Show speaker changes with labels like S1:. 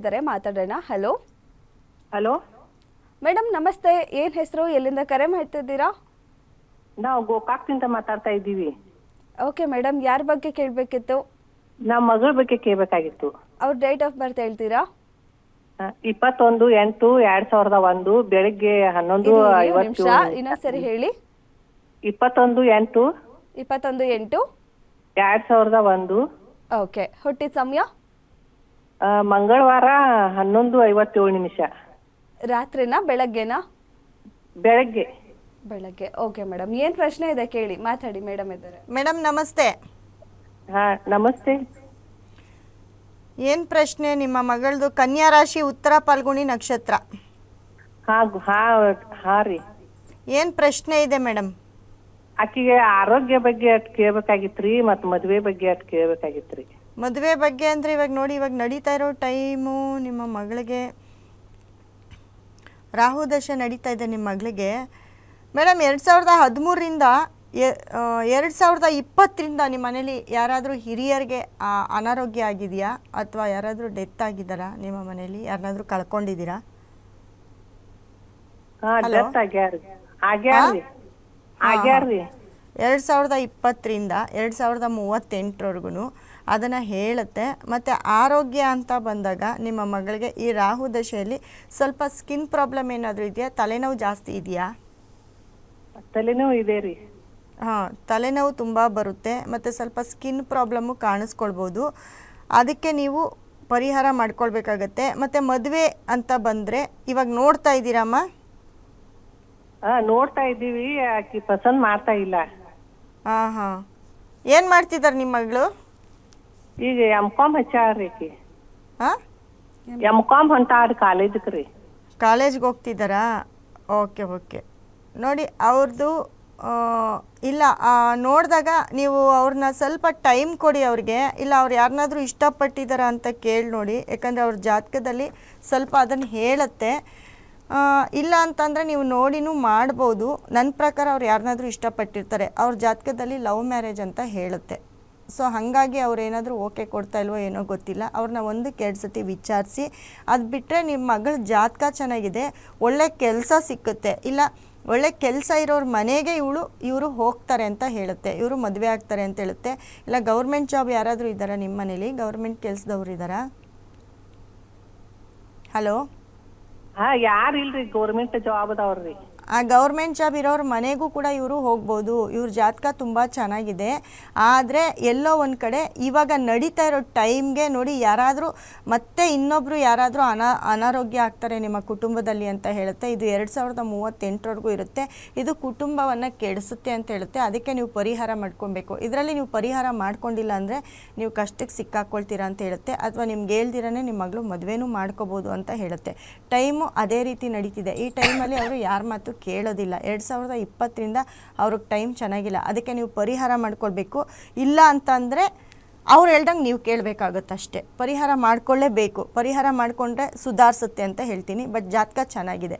S1: ಇದ್ದಾರೆ ಮಾತಾಡೋಣ. Hello
S2: hello
S1: madam ನಮಸ್ತೆ. ಏನ್ ಹೆಸರು? ಎಲ್ಲಿಂದ ಕರೆ ಮಾಡ್ತಿದ್ದೀರಾ?
S2: ನಾವು ಗೋಕಾಕ್ದಿಂದ ಮಾತಾಡ್ತಾ ಇದ್ದೀವಿ.
S1: ಓಕೆ ಮೇಡಮ್ ಯಾರ ಬಗ್ಗೆ ಕೇಳಬೇಕಿತ್ತು?
S2: ನಮ್ಮ ಮಗಳ ಬಗ್ಗೆ ಕೇಳಬೇಕಾಗಿತ್ತು.
S1: ಅವ್ರ ಡೇಟ್ ಆಫ್ ಬರ್ತ್ ಹೇಳ್ತೀರಾ?
S2: ಇಪ್ಪತ್ತೊಂದು ಎಂಟು ಎರಡ್ ಸಾವಿರದ ಒಂದು ಬೆಳಿಗ್ಗೆ ಹನ್ನೊಂದು
S1: ಇನ್ನೊಂದು ಸಾರಿ
S2: ಐವತ್ತು.
S1: ನಿಮಿಷ. ಇನ್ನೊಂದ್ಸರಿ ಹೇಳಿ.
S2: ಇಪ್ಪತ್ತೊಂದು ಎಂಟು.
S1: ಇಪ್ಪತ್ತೊಂದು ಎಂಟು.
S2: ಎರಡ್ ಸಾವಿರದ ಒಂದು.
S1: ಓಕೆ ಹುಟ್ಟಿದ ಸಮಯ?
S2: ಆ, ಮಂಗಳವಾರ ಹನ್ನೊಂದು ಐವತ್ತೇಳು ನಿಮಿಷ.
S1: ರಾತ್ರಿನಾ ಬೆಳಗ್ಗೆನಾ?
S2: ಬೆಳಗ್ಗೆ.
S1: ಬೆಳಗ್ಗೆ. Okay madam. ಏನು ಪ್ರಶ್ನೆ ಇದೆ ಕೇಳಿ ಮಾತಾಡಿ ಮೇಡಮ್ ಇದ್ದಾರೆ.
S3: ಮೇಡಮ್ ನಮಸ್ತೆ.
S2: ಹಾ ನಮಸ್ತೆ.
S3: ಏನು ಪ್ರಶ್ನೆ ನಿಮ್ಮ ಮಗಳದು ಕನ್ಯಾ ರಾಶಿ ಉತ್ತರ ಪಾಲ್ಗುಣಿ ನಕ್ಷತ್ರ?
S2: ಹಾ ಗು- ಹಾ ಹಾ ರೀ.
S3: ಏನು ಪ್ರಶ್ನೆ ಇದೆ ಮೇಡಮ್
S2: ಆಕೆಗೆ ಆರೋಗ್ಯ ಬಗ್ಗೆ ಅಟ್ ಕೇಳ್ಬೇಕಾಗಿತ್ರಿ ಮತ್ ಮದ್ವೆ ಬಗ್ಗೆ ಅಟ್ ಕೇಳ್ಬೇಕಾಗಿತ್ರಿ.
S3: ಮದುವೆ ಬಗ್ಗೆ ಅಂದರೆ ಇವಾಗ ನೋಡಿ ಇವಾಗ ನಡೀತಾ ಇರೋ ಟೈಮು ನಿಮ್ಮ ಮಗಳಿಗೆ. ರಾಹು ದಶೆ ನಡೀತಾ ಇದೆ ನಿಮ್ಮ ಮಗಳಿಗೆ. ಮೇಡಮ್ ಎರಡು ಸಾವಿರದ ಹದಿಮೂರರಿಂದ ಎರಡು ಸಾವಿರದ ಇಪ್ಪತ್ತರಿಂದ ನಿಮ್ಮ ಮನೇಲಿ ಯಾರಾದರೂ ಹಿರಿಯರಿಗೆ ಅನಾರೋಗ್ಯ ಆಗಿದೆಯಾ? ಅಥವಾ ಯಾರಾದರೂ ಡೆತ್ ಆಗಿದ್ದಾರಾ ನಿಮ್ಮ ಮನೇಲಿ? ಯಾರನ್ನಾದರೂ ಕಳ್ಕೊಂಡಿದ್ದೀರಾ? ಎರಡು ಸಾವಿರದ ಇಪ್ಪತ್ತರಿಂದ ಎರಡು ಸಾವಿರದ ಮೂವತ್ತೆಂಟರವರೆಗೂ ಅದನ್ನು ಹೇಳುತ್ತೆ. ಮತ್ತು ಆರೋಗ್ಯ ಅಂತ ಬಂದಾಗ ನಿಮ್ಮ ಮಗಳಿಗೆ ಈ ರಾಹು ದಶೆಯಲ್ಲಿ ಸ್ವಲ್ಪ ಸ್ಕಿನ್ ಪ್ರಾಬ್ಲಮ್ ಏನಾದರೂ ಇದೆಯಾ? ತಲೆನೋವು ಜಾಸ್ತಿ ಇದೆಯಾ?
S2: ತಲೆನೋವು ಇದೆ ರೀ.
S3: ಹಾಂ ತಲೆನೋವು ತುಂಬ ಬರುತ್ತೆ. ಮತ್ತು ಸ್ವಲ್ಪ ಸ್ಕಿನ್ ಪ್ರಾಬ್ಲಮ್ಮು ಕಾಣಿಸ್ಕೊಳ್ಬೋದು. ಅದಕ್ಕೆ ನೀವು ಪರಿಹಾರ ಮಾಡ್ಕೊಳ್ಬೇಕಾಗತ್ತೆ. ಮತ್ತು ಮದುವೆ ಅಂತ ಬಂದರೆ ಇವಾಗ ನೋಡ್ತಾ ಇದ್ದೀರಮ್ಮ?
S2: ಹಾ ನೋಡ್ತಾ ಇದ್ದೀವಿ. ಆಕೆ ಪಸಂದ್ ಮಾಡ್ತಾ ಇಲ್ಲ.
S3: ಹಾಂ ಹಾಂ ಏನು ಮಾಡ್ತಿದ್ದಾರೆ ನಿಮ್ಮ ಮಗಳು?
S2: ಈಗ ಎಂ ಕಾಮ್ ಹಚ್ಚಾಳ್ರಿ
S3: ಹಾಂ
S2: ಎಂ ಕಾಮ್ ಹೊಂಟಾಳ್ರಿ ಕಾಲೇಜಕ್ಕೆ ರೀ
S3: ಕಾಲೇಜ್ಗೆ ಹೋಗ್ತಿದ್ದಾರಾ? Okay okay. ನೋಡಿ ಅವ್ರದ್ದು ಇಲ್ಲ ನೋಡಿದಾಗ ನೀವು ಅವ್ರನ್ನ ಸ್ವಲ್ಪ ಟೈಮ್ ಕೊಡಿ ಅವ್ರಿಗೆ. ಇಲ್ಲ ಅವ್ರು ಯಾರನ್ನಾದ್ರೂ ಇಷ್ಟಪಟ್ಟಿದ್ದಾರಾ ಅಂತ ಕೇಳಿ ನೋಡಿ. ಯಾಕಂದರೆ ಅವ್ರ ಜಾತಕದಲ್ಲಿ ಸ್ವಲ್ಪ ಅದನ್ನು ಹೇಳುತ್ತೆ. ಇಲ್ಲ ಅಂತಂದರೆ ನೀವು ನೋಡಿನೂ ಮಾಡ್ಬೋದು. ನನ್ನ ಪ್ರಕಾರ ಅವ್ರು ಯಾರನ್ನಾದ್ರೂ ಇಷ್ಟಪಟ್ಟಿರ್ತಾರೆ. ಅವ್ರ ಜಾತಕದಲ್ಲಿ ಲವ್ ಮ್ಯಾರೇಜ್ ಅಂತ ಹೇಳುತ್ತೆ. ಸೊ ಹಾಗಾಗಿ ಅವ್ರು ಏನಾದರೂ ಓಕೆ ಕೊಡ್ತಾ ಇಲ್ವೋ ಏನೋ ಗೊತ್ತಿಲ್ಲ. ಅವ್ರನ್ನ ಒಂದಕ್ಕೆ ಎರಡು ಸತಿ ವಿಚಾರಿಸಿ, ಅದು ಬಿಟ್ಟರೆ ನಿಮ್ಮ ಮಗಳ ಜಾತಕ ಚೆನ್ನಾಗಿದೆ, ಒಳ್ಳೆ ಕೆಲಸ ಸಿಕ್ಕುತ್ತೆ. ಇಲ್ಲ, ಒಳ್ಳೆ ಕೆಲಸ ಇರೋರ ಮನೆಗೆ ಇವಳು, ಇವರು ಹೋಗ್ತಾರೆ ಅಂತ ಹೇಳುತ್ತೆ. ಇವರು ಮದುವೆ ಆಗ್ತಾರೆ ಅಂತ ಹೇಳುತ್ತೆ. ಇಲ್ಲ, ಗೌರ್ಮೆಂಟ್ ಜಾಬ್ ಯಾರಾದರೂ ಇದ್ದಾರಾ ನಿಮ್ಮ ಮನೇಲಿ? ಗೌರ್ಮೆಂಟ್ ಕೆಲಸದವ್ರು ಇದ್ದಾರಾ? ಹಲೋ
S2: ಹಾಂ ಯಾರು ಇಲ್ರಿ ಗೌರ್ಮೆಂಟ್ ಜಾಬ್ ಅದಾವ್ರಿ.
S3: ಆ ಗೌರ್ಮೆಂಟ್ ಜಾಬ್ ಇರೋರ ಮನೆಗೂ ಕೂಡ ಇವರು ಹೋಗ್ಬೋದು. ಇವ್ರ ಜಾತಕ ತುಂಬ ಚೆನ್ನಾಗಿದೆ. ಆದರೆ ಎಲ್ಲೋ ಒಂದು ಕಡೆ ಇವಾಗ ನಡೀತಾ ಇರೋ ಟೈಮ್ಗೆ ನೋಡಿ ಯಾರಾದರೂ ಮತ್ತೆ ಇನ್ನೊಬ್ಬರು ಯಾರಾದರೂ ಅನಾ, ಅನಾರೋಗ್ಯ ಆಗ್ತಾರೆ ನಿಮ್ಮ ಕುಟುಂಬದಲ್ಲಿ ಅಂತ ಹೇಳುತ್ತೆ. ಇದು ಎರಡು ಸಾವಿರದ ಮೂವತ್ತೆಂಟರವರೆಗೂ ಇರುತ್ತೆ. ಇದು ಕುಟುಂಬವನ್ನು ಕೆಡಿಸುತ್ತೆ ಅಂತ ಹೇಳುತ್ತೆ. ಅದಕ್ಕೆ ನೀವು ಪರಿಹಾರ ಮಾಡ್ಕೊಬೇಕು. ಇದರಲ್ಲಿ ನೀವು ಪರಿಹಾರ ಮಾಡ್ಕೊಂಡಿಲ್ಲ ಅಂದರೆ ನೀವು ಕಷ್ಟಕ್ಕೆ ಸಿಕ್ಕಾಕೊಳ್ತೀರಾ ಅಂತ ಹೇಳುತ್ತೆ. ಅಥವಾ ನಿಮ್ಗೆ ಹೇಳ್ದಿರನೇ ನಿಮ್ಮ ಮಗಳು ಮದುವೆನೂ ಮಾಡ್ಕೋಬೋದು ಅಂತ ಹೇಳುತ್ತೆ. ಟೈಮು ಅದೇ ರೀತಿ ನಡೀತಿದೆ. ಈ ಟೈಮಲ್ಲಿ ಅವರು ಯಾರ ಮಾತು ಕೇಳೋದಿಲ್ಲ. ಎರಡು ಸಾವಿರದ ಇಪ್ಪತ್ತರಿಂದ ಅವ್ರಿಗೆ ಟೈಮ್ ಚೆನ್ನಾಗಿಲ್ಲ. ಅದಕ್ಕೆ ನೀವು ಪರಿಹಾರ ಮಾಡ್ಕೊಳ್ಬೇಕು. ಇಲ್ಲ ಅಂತಂದರೆ ಅವ್ರು ಹೇಳ್ದಂಗೆ ನೀವು ಕೇಳಬೇಕಾಗುತ್ತೆ ಅಷ್ಟೇ. ಪರಿಹಾರ ಮಾಡಿಕೊಳ್ಳೇಬೇಕು. ಪರಿಹಾರ ಮಾಡಿಕೊಂಡ್ರೆ ಸುಧಾರಿಸುತ್ತೆ ಅಂತ ಹೇಳ್ತೀನಿ. ಬಟ್ ಜಾತಕ ಚೆನ್ನಾಗಿದೆ.